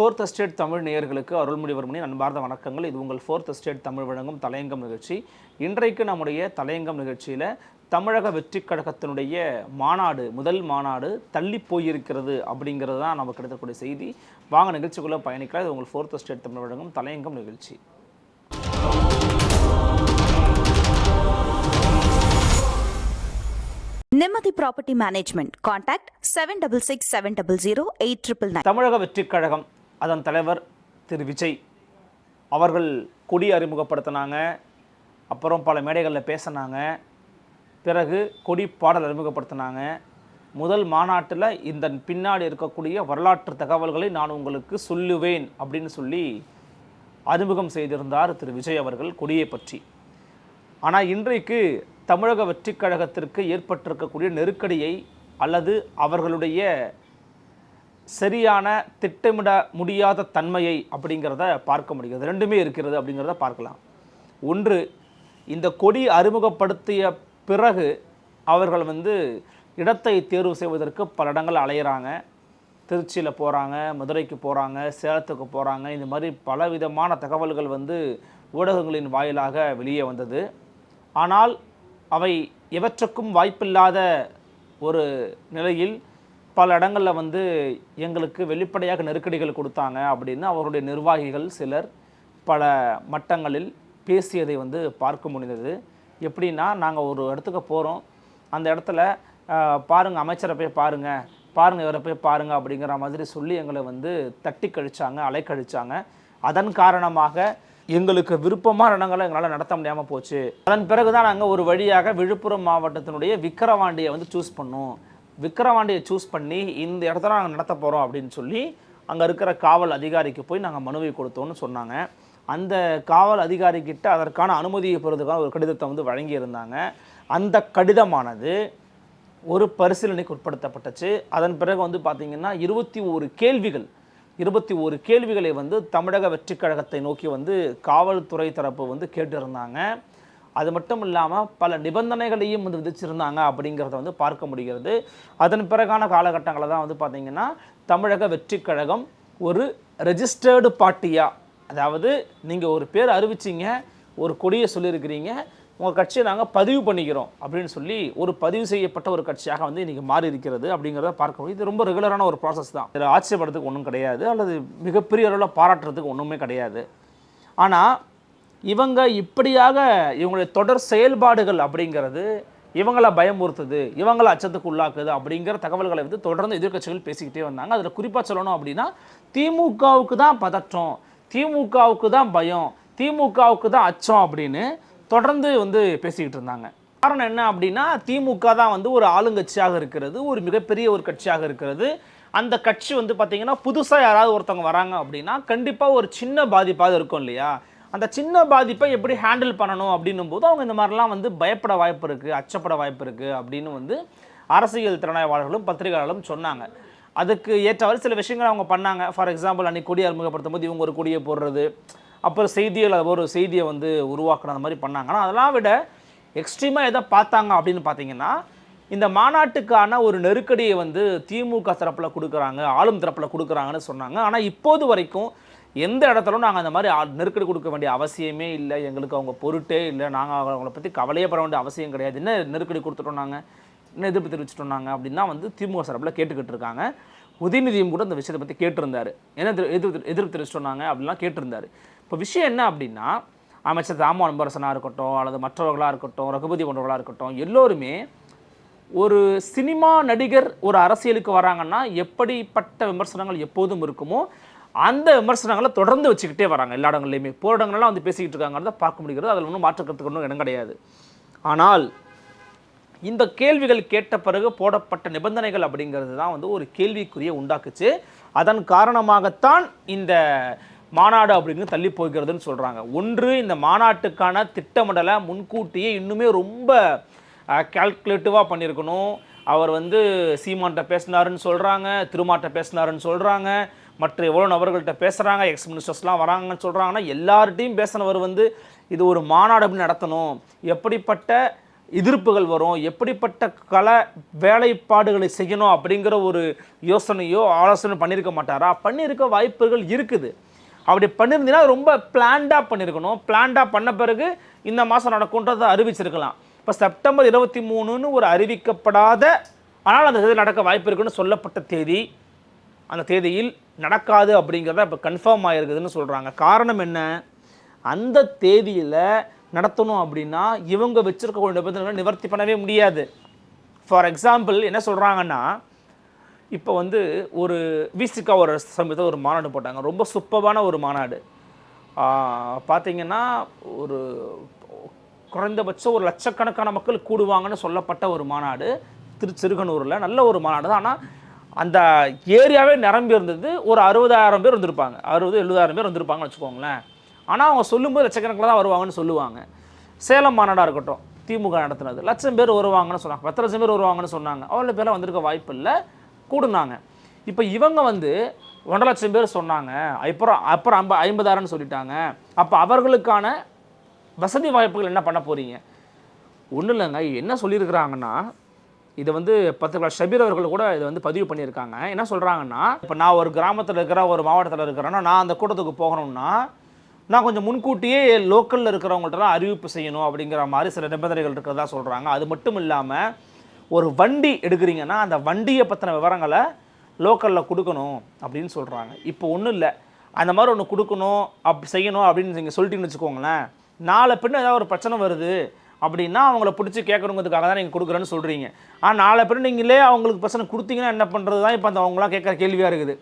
Fourth estate Tamil நேயர்களுக்கு அருள்மொழிவர்மனின் அன்பார்ந்த வணக்கங்கள். இது உங்கள் ஃபோர்த் எஸ்டேட் தமிழ் வழங்கும் தலையங்கம் நிகழ்ச்சி. இன்றைக்கு நம்முடைய தலையங்கம் நிகழ்ச்சியில் தமிழக வெற்றிக் கழகத்தினுடைய மாநாடு முதல் மாநாடு தள்ளி போயிருக்கிறது அப்படிங்கிறது தான் நமக்கு கிடைக்கக்கூடிய செய்தி. வாங்க நிகழ்ச்சிக்குள்ளே பயணிக்கலாம். இது உங்கள் ஃபோர்த் எஸ்டேட் தமிழ் வழங்கும் தலையங்கம் நிகழ்ச்சி. நிம்மதி property management contact seven double six seven double zero eight triple nine தமிழக வெற்றிக் கழகம் அதன் தலைவர் திரு விஜய். அவர்கள் கொடி அறிமுகப்படுத்தினாங்க. அப்புறம் பல மேடைகளில் பேசினாங்க. பிறகு கொடி பாடல் அறிமுகப்படுத்தினாங்க. முதல் மாநாட்டில் இந்த பின்னாடி இருக்கக்கூடிய வரலாற்று தகவல்களை நான் உங்களுக்கு சொல்லுவேன் அப்படின்னு சொல்லி அறிமுகம் செய்திருந்தார் திரு விஜய் அவர்கள் கொடியை பற்றி. ஆனால் இன்றைக்கு தமிழக வெற்றிக் கழகத்திற்கு ஏற்பட்டிருக்கக்கூடிய நெருக்கடியை அல்லது அவர்களுடைய சரியான திட்டமிட முடியாத தன்மையை அப்படிங்கிறத பார்க்க முடிகிறது ரெண்டுமே இருக்கிறது அப்படிங்கிறத பார்க்கலாம். ஒன்று இந்த கொடி அறிமுகப்படுத்திய பிறகு அவர்கள் வந்து இடத்தை தேர்வு செய்வதற்கு பல இடங்கள் அலையிறாங்க. திருச்சியில் போகிறாங்க மதுரைக்கு போகிறாங்க சேலத்துக்கு போகிறாங்க இந்த மாதிரி பலவிதமான தகவல்கள் வந்து ஊடகங்களின் வாயிலாக வெளியே வந்தது. ஆனால் அவை எவற்றுக்கும் வாய்ப்பில்லாத ஒரு நிலையில் பல இடங்களில் வந்து எங்களுக்கு வெளிப்படையாக நெருக்கடிகள் கொடுத்தாங்க அப்படின்னு அவருடைய நிர்வாகிகள் சிலர் பல மட்டங்களில் பேசியதை வந்து பார்க்க முடிந்தது. எப்படின்னா நாங்கள் ஒரு இடத்துக்கு போகிறோம் அந்த இடத்துல பாருங்கள் அமைச்சரை போய் பாருங்கள் பாருங்கள் இவரை போய் பாருங்க அப்படிங்கிற மாதிரி சொல்லி எங்களை வந்து தட்டி கழிச்சாங்க அலைக்கழிச்சாங்க அதன் காரணமாக எங்களுக்கு விருப்பமான இடங்களை எங்களால் நடத்த முடியாமல் போச்சு. அதன் பிறகு தான் நாங்கள் ஒரு வழியாக விழுப்புரம் மாவட்டத்தினுடைய விக்கிரவாண்டியை வந்து சூஸ் பண்ணோம். விக்கிரவாண்டியை சூஸ் பண்ணி இந்த இடத்துல நாங்கள் நடத்த போகிறோம் அப்படின்னு சொல்லி அங்கே இருக்கிற காவல் அதிகாரிக்கு போய் நாங்கள் மனுவை கொடுத்தோம்னு சொன்னாங்க. அந்த காவல் அதிகாரிக்கிட்ட அதற்கான அனுமதியை பெறுவதற்கான ஒரு கடிதத்தை வந்து வழங்கியிருந்தாங்க. அந்த கடிதமானது ஒரு பரிசீலனைக்கு உட்படுத்தப்பட்டுச்சு. அதன் பிறகு வந்து பார்த்திங்கன்னா இருபத்தி ஒரு கேள்விகள் இருபத்தி ஒரு கேள்விகளை வந்து தமிழக வெற்றிக் கழகத்தை நோக்கி வந்து காவல்துறை தரப்பு வந்து கேட்டிருந்தாங்க. அது மட்டும் இல்லாமல் பல நிபந்தனைகளையும் வந்து விதிச்சிருந்தாங்க அப்படிங்கிறத வந்து பார்க்க முடிகிறது. அதன் பிறகான காலகட்டங்களில் தான் வந்து பார்த்திங்கன்னா தமிழக வெற்றிக் கழகம் ஒரு ரெஜிஸ்டர்டு பார்ட்டியாக அதாவது நீங்கள் ஒரு பேர் அறிவிச்சிங்க ஒரு கொடியை சொல்லியிருக்கிறீங்க உங்கள் கட்சியை நாங்கள் பதிவு பண்ணிக்கிறோம் அப்படின்னு சொல்லி ஒரு பதிவு செய்யப்பட்ட ஒரு கட்சியாக வந்து இன்றைக்கி மாறி இருக்கிறது அப்படிங்கிறத பார்க்க முடியும். இது ரொம்ப ரெகுலரான ஒரு ப்ராசஸ் தான். இதில் ஆச்சரியப்படுறதுக்கு ஒன்றும் கிடையாது அல்லது மிகப்பெரிய அளவில் பாராட்டுறதுக்கு ஒன்றுமே கிடையாது. ஆனால் இவங்க இப்படியாக இவங்களுடைய தொடர் செயல்பாடுகள் அப்படிங்கிறது இவங்களை பயமுறுத்துது இவங்களை அச்சத்துக்கு உள்ளாக்குது அப்படிங்கிற தகவல்களை வந்து தொடர்ந்து எதிர்க்கட்சிகள் பேசிக்கிட்டே வந்தாங்க. அதில் குறிப்பாக சொல்லணும் அப்படின்னா திமுகவுக்கு தான் பதற்றம் திமுகவுக்கு தான் பயம் திமுகவுக்கு தான் அச்சம் அப்படின்னு தொடர்ந்து வந்து பேசிக்கிட்டு இருந்தாங்க. காரணம் என்ன அப்படின்னா திமுக தான் வந்து ஒரு ஆளுங்கட்சியாக இருக்கிறது ஒரு மிகப்பெரிய ஒரு கட்சியாக இருக்கிறது. அந்த கட்சி வந்து பார்த்திங்கன்னா புதுசாக யாராவது ஒருத்தவங்க வராங்க அப்படின்னா கண்டிப்பாக ஒரு சின்ன பாதிப்பாக இருக்கும் இல்லையா? அந்த சின்ன பாதிப்பை எப்படி ஹேண்டில் பண்ணணும் அப்படின்னும் போது அவங்க இந்த மாதிரிலாம் வந்து பயப்பட வாய்ப்பு இருக்குது அச்சப்பட வாய்ப்பு இருக்குது அப்படின்னு வந்து அரசியல் திறனாய்வாளர்களும் பத்திரிகையாளர்களும் சொன்னாங்க. அதுக்கு ஏற்றவாறு சில விஷயங்கள் அவங்க பண்ணாங்க. ஃபார் எக்ஸாம்பிள் அன்னைக்கு கொடி அறிமுகப்படுத்தும் போது இவங்க ஒரு கொடியை போடுறது அப்புறம் செய்திகள் ஒரு செய்தியை வந்து உருவாக்கணும் அந்த மாதிரி பண்ணாங்க. ஆனால் அதெல்லாம் விட எக்ஸ்ட்ரீமாக எதை பார்த்தாங்க அப்படின்னு பார்த்தீங்கன்னா இந்த மாநாட்டுக்கான ஒரு நெருக்கடியை வந்து திமுக தரப்பில் கொடுக்குறாங்க ஆளும் தரப்பில் கொடுக்குறாங்கன்னு சொன்னாங்க. ஆனால் இப்போது வரைக்கும் எந்த இடத்துலும் நாங்கள் அந்த மாதிரி நெருக்கடி கொடுக்க வேண்டிய அவசியமே இல்லை. எங்களுக்கு அவங்க பொருட்டே இல்லை. நாங்கள் அவங்கள பற்றி கவலையே பட வேண்டிய அவசியம் கிடையாது. என்ன நெருக்கடி கொடுத்துட்டோம் நாங்கள் என்ன எதிர்ப்பு தெரிவிச்சிட்டோம் நாங்கள் அப்படின்னா வந்து திமுக சார்பில் கேட்டுக்கிட்டு இருக்காங்க. உதயநிதியும் கூட இந்த விஷயத்தை பற்றி கேட்டிருந்தார். என்ன எதிர்- எதிர்ப்பு எதிர்ப்பு தெரிவிச்சிட்டோம் அப்படிலாம் கேட்டிருந்தாரு. இப்போ விஷயம் என்ன அப்படின்னா அமைச்சர் ராம அன்பரசனாக இருக்கட்டும் அல்லது மற்றவர்களாக இருக்கட்டும் ரகுபதி போன்றவர்களாக இருக்கட்டும் எல்லோருமே ஒரு சினிமா நடிகர் ஒரு அரசியலுக்கு வராங்கன்னா எப்படிப்பட்ட விமர்சனங்கள் எப்போதும் இருக்குமோ அந்த விமர்சனங்களை தொடர்ந்து வச்சுக்கிட்டே வராங்க எல்லா இடங்கள்லையுமே. போகிற இடங்கள்லாம் வந்து பேசிக்கிட்டு இருக்காங்கிறத பார்க்க முடிகிறது. அதில் ஒன்றும் மாற்றுக்கிறதுக்கு ஒன்றும் இடம் கிடையாது. ஆனால் இந்த கேள்விகள் கேட்ட பிறகு போடப்பட்ட நிபந்தனைகள் அப்படிங்கிறது தான் வந்து ஒரு கேள்விக்குரிய உண்டாக்குச்சு. அதன் காரணமாகத்தான் இந்த மாநாடு அப்படிங்கிறது தள்ளி போகிறதுன்னு சொல்கிறாங்க ஒன்று இந்த மாநாட்டுக்கான திட்டமிடலை முன்கூட்டியே இன்னுமே ரொம்ப கால்குலேட்டிவாக பண்ணியிருக்கணும். அவர் வந்து சீமான்ட்ட பேசினாருன்னு சொல்கிறாங்க திருமாட்ட பேசினாருன்னு சொல்கிறாங்க மற்ற எவ்வளோ நபர்கள்ட்ட பேசுகிறாங்க எக்ஸ் மினிஸ்டர்ஸ்லாம் வராங்கன்னு சொல்கிறாங்கன்னா எல்லார்ட்டையும் பேசினவர் வந்து இது ஒரு மாநாடு அப்படின்னு நடத்தணும். எப்படிப்பட்ட எதிர்ப்புகள் வரும் எப்படிப்பட்ட கல வேலைப்பாடுகளை செய்யணும் அப்படிங்கிற ஒரு யோசனையோ ஆலோசனை பண்ணியிருக்க மாட்டாரா? பண்ணியிருக்க வாய்ப்புகள் இருக்குது. அப்படி பண்ணியிருந்தீங்கன்னா ரொம்ப பிளான்டாக பண்ணியிருக்கணும் பிளான்டாக பண்ண பிறகு இந்த மாதம் நடக்கும்ன்றதை அறிவிச்சிருக்கலாம். இப்போ செப்டம்பர் இருபத்தி மூணுன்னு ஒரு அறிவிக்கப்படாத ஆனால் அந்த தேதி நடக்க வாய்ப்பு இருக்குன்னு சொல்லப்பட்ட தேதி அந்த தேதியில் நடக்காது அப்படிங்கிறத இப்போ கன்ஃபார்ம் ஆகிருக்குதுன்னு சொல்கிறாங்க காரணம் என்ன? அந்த தேதியில் நடத்தணும் அப்படின்னா இவங்க வச்சுருக்கக்கூடிய நிபந்தனைகளை நிவர்த்தி பண்ணவே முடியாது. ஃபார் எக்ஸாம்பிள் என்ன சொல்கிறாங்கன்னா இப்போ வந்து ஒரு விசிகா ஒரு சமயத்தில் ஒரு மாநாடு போட்டாங்க. ரொம்ப சூப்பரான ஒரு மாநாடு. பார்த்திங்கன்னா ஒரு குறைந்தபட்சம் ஒரு லட்சக்கணக்கான மக்கள் கூடுவாங்கன்னு சொல்லப்பட்ட ஒரு மாநாடு. திருச்சிறுகனூரில் நல்ல ஒரு மாநாடு தான் ஆனால் அந்த ஏரியாவே நிரம்பி இருந்தது. ஒரு அறுபதாயிரம் பேர் வந்திருப்பாங்க. அறுபது எழுபதாயிரம் பேர் வந்திருப்பாங்கன்னு வச்சுக்கோங்களேன். ஆனால் அவங்க சொல்லும்போது லட்சக்கணக்கில் தான் வருவாங்கன்னு சொல்லுவாங்க. சேலம் மாநாடாக இருக்கட்டும் திமுக நடத்துனது. லட்சம் பேர் வருவாங்கன்னு சொன்னாங்க. பத்து லட்சம் பேர் வருவாங்கன்னு சொன்னாங்க. அவ்வளோ பேர் வந்திருக்க வாய்ப்பு இல்லை. கூடுனாங்க. இப்போ இவங்க வந்து ஒன்றரை லட்சம் பேர் சொன்னாங்க. அப்புறம் அப்புறம் ஐம்ப ஐம்பதாயிரம்னு சொல்லிட்டாங்க. அப்போ அவர்களுக்கான வசதி வாய்ப்புகள் என்ன பண்ண போகிறீங்க ஒன்றும் இல்லைங்க. என்ன சொல்லியிருக்கிறாங்கன்னா இது வந்து பத்திரிகையாளர் ஷபீர் அவர்கள் கூட இதை வந்து பதிவு பண்ணியிருக்காங்க. என்ன சொல்கிறாங்கன்னா இப்போ நான் ஒரு கிராமத்தில் இருக்கிற ஒரு மாவட்டத்தில் இருக்கிறேன்னா நான் அந்த கூட்டத்துக்கு போகணும்னா நான் கொஞ்சம் முன்கூட்டியே லோக்கலில் இருக்கிறவங்கள்ட்டலாம் அறிவிப்பு செய்யணும் அப்படிங்கிற மாதிரி சில நிபந்தனைகள் இருக்கிறதா சொல்கிறாங்க அது மட்டும் இல்லாமல் ஒரு வண்டி எடுக்கிறீங்கன்னா அந்த வண்டியை பற்றின விவரங்களை லோக்கலில் கொடுக்கணும் அப்படின்னு சொல்கிறாங்க இப்போ ஒன்றும் இல்லை. அந்த மாதிரி ஒன்று கொடுக்கணும் அப் செய்யணும் அப்படின்னு நீங்கள் சொல்லிட்டீங்கன்னு வச்சுக்கோங்களேன் நாளை பின்ன ஏதாவது ஒரு பிரச்சனை வருது அப்படின்னா அவங்கள பிடிச்சி கேட்கணுங்கிறதுக்காக தான் நீங்கள் கொடுக்குறேன்னு சொல்கிறீங்க ஆனால் நாளை பேர் நீங்களே அவங்களுக்கு பிரச்சனை கொடுத்தீங்கன்னா என்ன பண்ணுறது தான் இப்போ அந்த அவங்களாம் கேட்குற கேள்வியாக இருக்குது.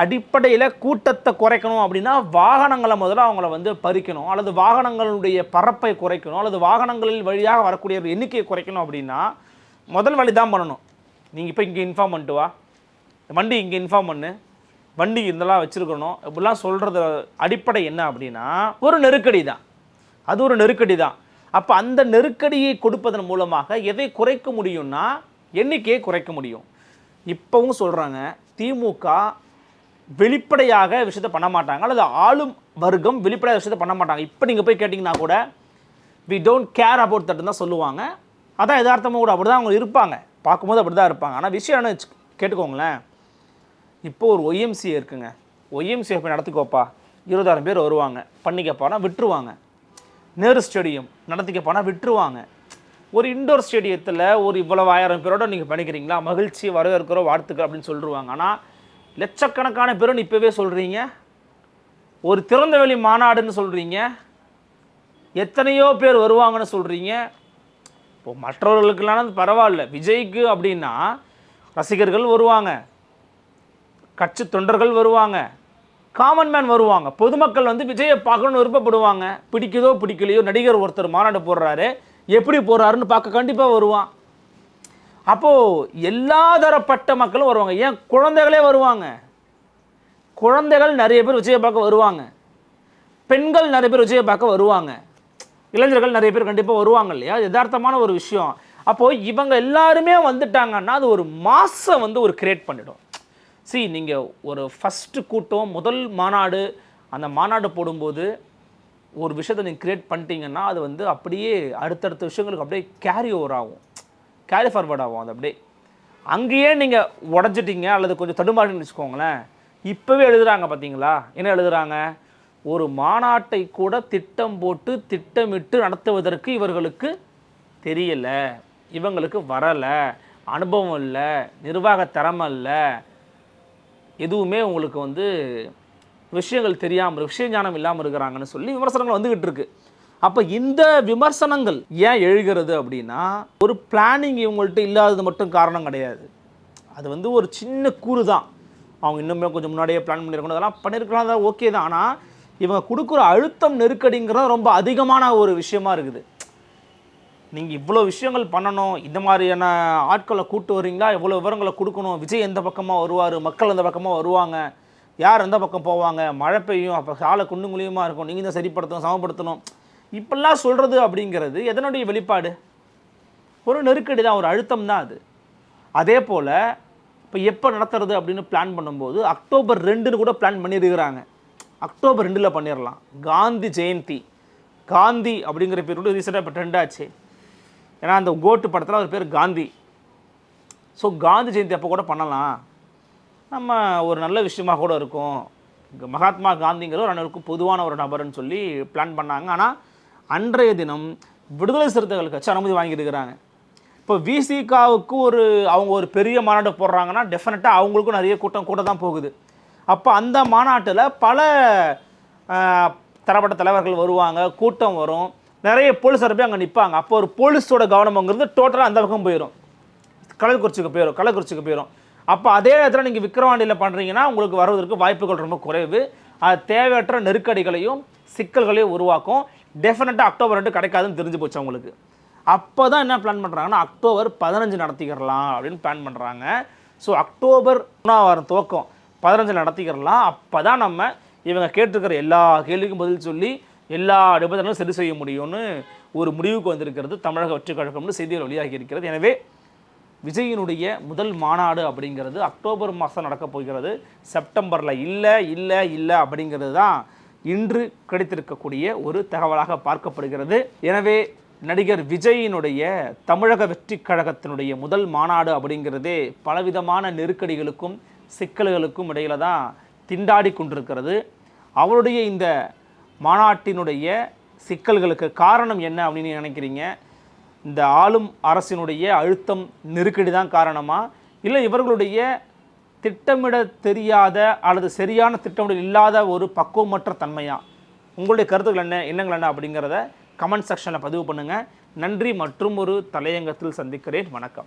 அடிப்படையில் கூட்டத்தை குறைக்கணும் அப்படின்னா வாகனங்களை முதல்ல அவங்கள வந்து பறிக்கணும். அல்லது வாகனங்களுடைய பரப்பை குறைக்கணும். அல்லது வாகனங்களில் வழியாக வரக்கூடிய எண்ணிக்கையை குறைக்கணும் அப்படின்னா முதல் வழி தான் பண்ணணும். நீங்கள் இப்போ இங்கே இன்ஃபார்ம் பண்ணிட்டு வா. வண்டி இங்கே இன்ஃபார்ம் பண்ணு. வண்டி இதெல்லாம் வச்சுருக்கணும். இப்படிலாம் சொல்கிறது அடிப்படை என்ன அப்படின்னா ஒரு நெருக்கடி தான். அது ஒரு நெருக்கடி தான். அப்போ அந்த நெருக்கடியை கொடுப்பதன் மூலமாக எதை குறைக்க முடியும்னா எண்ணிக்கையை குறைக்க முடியும். இப்போவும் சொல்கிறாங்க திமுக வெளிப்படையாக விஷயத்தை பண்ண மாட்டாங்க அல்லது ஆளும் வர்க்கம் வெளிப்படையாக விஷயத்தை பண்ண மாட்டாங்க. இப்போ நீங்கள் போய் கேட்டிங்கன்னா கூட வி டோன்ட் கேர் அபவுட் தட்டு தான் சொல்லுவாங்க. அதான் யதார்த்தமாக கூட அப்படி தான் அவங்க இருப்பாங்க. பார்க்கும்போது அப்படி தான் இருப்பாங்க. ஆனால் விஷயம் என்ன வச்சு- கேட்டுக்கோங்களேன். இப்போ ஒரு ஒய்எம்சிஏ இருக்குங்க. ஒய்எம்சிஏ போய் நடத்திக்கோப்பா. இருபதாயிரம் பேர் வருவாங்க. பண்ணிக்கப்போனா விட்டுருவாங்க. நேரு ஸ்டேடியம் நடத்திக்க போனால் விட்டுருவாங்க. ஒரு இண்டோர் ஸ்டேடியத்தில் ஒரு இவ்வளவு ஆயிரம் பேரோட நீங்கள் பண்ணிக்கிறீங்களா? மகிழ்ச்சி வரவேற்கிறோம் வாழ்த்துக்கள் அப்படின்னு சொல்லிடுவாங்க ஆனால் லட்சக்கணக்கான பேரும் இப்போவே சொல்கிறீங்க ஒரு திறந்தவெளி மாநாடுன்னு சொல்கிறீங்க எத்தனையோ பேர் வருவாங்கன்னு சொல்கிறீங்க இப்போ மற்றவர்களுக்கெல்லாம் பரவாயில்ல. விஜய்க்கு அப்படின்னா ரசிகர்கள் வருவாங்க. கட்சி தொண்டர்கள் வருவாங்க. காமன் மேன் வருவாங்க. பொதுமக்கள் வந்து விஜயை பார்க்கணும்னு விருப்பப்படுவாங்க. பிடிக்குதோ பிடிக்கலையோ நடிகர் ஒருத்தர் மாநாடு போடுறாரு. எப்படி போடுறாருன்னு பார்க்க கண்டிப்பாக வருவான். அப்போது எல்லா தரப்பட்ட மக்களும் வருவாங்க. ஏன்? குழந்தைகளே வருவாங்க. குழந்தைகள் நிறைய பேர் விஜயை பார்க்க வருவாங்க. பெண்கள் நிறைய பேர் விஜயை பார்க்க வருவாங்க. இளைஞர்கள் நிறைய பேர் கண்டிப்பாக வருவாங்க இல்லையா? யதார்த்தமான ஒரு விஷயம். அப்போது இவங்க எல்லாருமே வந்துட்டாங்கன்னா அது ஒரு மாசம் வந்து ஒரு கிரியேட் பண்ணிடும். சி நீங்கள் ஒரு ஃபஸ்ட்டு கூட்டம் முதல் மாநாடு அந்த மாநாடு போடும்போது ஒரு விஷயத்தை நீங்கள் கிரியேட் பண்ணிட்டீங்கன்னா அது வந்து அப்படியே அடுத்தடுத்த விஷயங்களுக்கு அப்படியே கேரி ஓவர் ஆகும். கேரி ஃபார்வர்ட் ஆகும் அது அப்படியே. அங்கேயே நீங்கள் உடஞ்சிட்டிங்க அல்லது கொஞ்சம் தடுமாறின்னு வச்சுக்கோங்களேன். இப்போவே எழுதுகிறாங்க பார்த்தீங்களா என்ன எழுதுறாங்க? ஒரு மாநாட்டை கூட திட்டம் போட்டு திட்டமிட்டு நடத்துவதற்கு இவர்களுக்கு தெரியலை. இவங்களுக்கு வரலை. அனுபவம் இல்லை. நிர்வாக திறமை இல்லை எதுவுமே உங்களுக்கு வந்து விஷயங்கள் தெரியாமல் விஷய ஞானம் இல்லாமல் இருக்கிறாங்கன்னு சொல்லி விமர்சனங்கள் வந்துக்கிட்டு இருக்கு. அப்போ இந்த விமர்சனங்கள் ஏன் எழுகிறது அப்படின்னா ஒரு பிளானிங் இவங்கள்ட்ட இல்லாதது மட்டும் காரணம் கிடையாது. அது வந்து ஒரு சின்ன கூறு தான். அவங்க இன்னுமே கொஞ்சம் முன்னாடியே பிளான் பண்ணியிருக்கணும் அதெல்லாம் பண்ணியிருக்கலாம் தான் ஓகே தான். ஆனால் இவங்க கொடுக்குற அழுத்தம் நெருக்கடிங்கிறது ரொம்ப அதிகமான ஒரு விஷயமா இருக்குது. நீங்கள் இவ்வளோ விஷயங்கள் பண்ணணும் இந்த மாதிரியான ஆட்களை கூட்டு வரீங்களா இவ்வளோ விவரங்களை கொடுக்கணும். விஜய் எந்த பக்கமாக வருவார்? மக்கள் எந்த பக்கமாக வருவாங்க? யார் எந்த பக்கம் போவாங்க? மழை பெய்யும் அப்போ சாலை குண்டு குழியுமா இருக்கும். நீங்கள் தான் சரிப்படுத்தணும் சமப்படுத்தணும். இப்பெல்லாம் சொல்கிறது அப்படிங்கிறது எதனுடைய வெளிப்பாடு? ஒரு நெருக்கடி தான் ஒரு அழுத்தம் தான் அது. அதே போல் இப்போ எப்போ நடத்துறது அப்படின்னு பிளான் பண்ணும்போது அக்டோபர் ரெண்டுன்னு கூட பிளான் பண்ணியிருக்கிறாங்க. அக்டோபர் ரெண்டில் பண்ணிடலாம் காந்தி ஜெயந்தி. காந்தி அப்படிங்கிற பேர் கூட ரீசெண்டாக இப்போ ட்ரெண்ட் ஆச்சு. ஏன்னா அந்த கோட்டு படத்தில் அவர் பேர் காந்தி. ஸோ காந்தி ஜெயந்தி அப்போ கூட பண்ணலாம். நம்ம ஒரு நல்ல விஷயமாக கூட இருக்கும். மகாத்மா காந்திங்கிற ஒரு அண்ணனுக்கு பொதுவான ஒரு நபர்னு சொல்லி பிளான் பண்ணாங்க. ஆனால் அன்றைய தினம் விடுதலை சிறுத்தைகள் கட்சி அனுமதி வாங்கியிருக்கிறாங்க இப்போ விசிகாவுக்கு ஒரு அவங்க ஒரு பெரிய மாநாடு போடுறாங்கன்னா டெஃபினட்டாக அவங்களுக்கும் நிறைய கூட்டம் கூட தான் போகுது. அப்போ அந்த மாநாட்டில் பல தரப்பட்ட தலைவர்கள் வருவாங்க கூட்டம் வரும். நிறைய போலீஸார் போய் அங்கே நிற்பாங்க அப்போ ஒரு போலீஸோட கவனம்ங்கிறது டோட்டலாக அந்த பக்கம் போயிடும் கள்ளக்குறிச்சிக்கு போயிடும் கள்ளக்குறிச்சிக்கு போயிடும் அப்போ அதே இடத்துல நீங்கள் விக்கிரவாண்டியில் பண்ணுறீங்கன்னா உங்களுக்கு வருவதற்கு வாய்ப்புகள் ரொம்ப குறைவு. அது தேவையற்ற நெருக்கடிகளையும் சிக்கல்களையும் உருவாக்கும். டெஃபினட்டாக அக்டோபர் ரெண்டு கிடைக்காதுன்னு தெரிஞ்சு போச்சு அவங்களுக்கு. அப்போ தான் என்ன பிளான் பண்ணுறாங்கன்னா அக்டோபர் பதினஞ்சு நடத்திக்கிறலாம் அப்படின்னு பிளான் பண்ணுறாங்க ஸோ அக்டோபர் மூணாம் வாரம் துவக்கம். பதினஞ்சு நடத்திக்கிறலாம். அப்போ தான் நம்ம இவங்க கேட்டிருக்கிற எல்லா கேள்விக்கும் பதில் சொல்லி எல்லா நிபந்தனைகளும் சரி செய்ய முடியும்னு ஒரு முடிவுக்கு வந்திருக்கிறது தமிழக வெற்றி கழகம்னு செய்திகள் வெளியாகி இருக்கிறது. எனவே விஜயினுடைய முதல் மாநாடு அப்படிங்கிறது அக்டோபர் மாதம் நடக்கப் போகிறது. செப்டம்பரில் இல்லை இல்லை இல்லை அப்படிங்கிறது தான் இன்று கிடைத்திருக்கக்கூடிய ஒரு தகவலாக பார்க்கப்படுகிறது. எனவே நடிகர் விஜயினுடைய தமிழக வெற்றி கழகத்தினுடைய முதல் மாநாடு அப்படிங்கிறதே பலவிதமான நெருக்கடிகளுக்கும் சிக்கல்களுக்கும் இடையில தான் திண்டாடி கொண்டிருக்கிறது. அவருடைய இந்த மாநாட்டினுடைய சிக்கல்களுக்கு காரணம் என்ன அப்படின்னு நினைக்கிறீங்க? இந்த ஆளும் அரசினுடைய அழுத்தம் நெருக்கடி தான் காரணமா? இல்லை இவர்களுடைய திட்டமிட தெரியாத அல்லது சரியான திட்டமிடல் இல்லாத ஒரு பக்குவமற்ற தன்மையா? உங்களுடைய கருத்துக்கள் என்ன எண்ணங்கள் என்ன அப்படிங்கிறத கமெண்ட் செக்ஷனில் பதிவு பண்ணுங்கள் நன்றி மற்றும் ஒரு தலையங்கத்தில் சந்திக்கிறேன். வணக்கம்.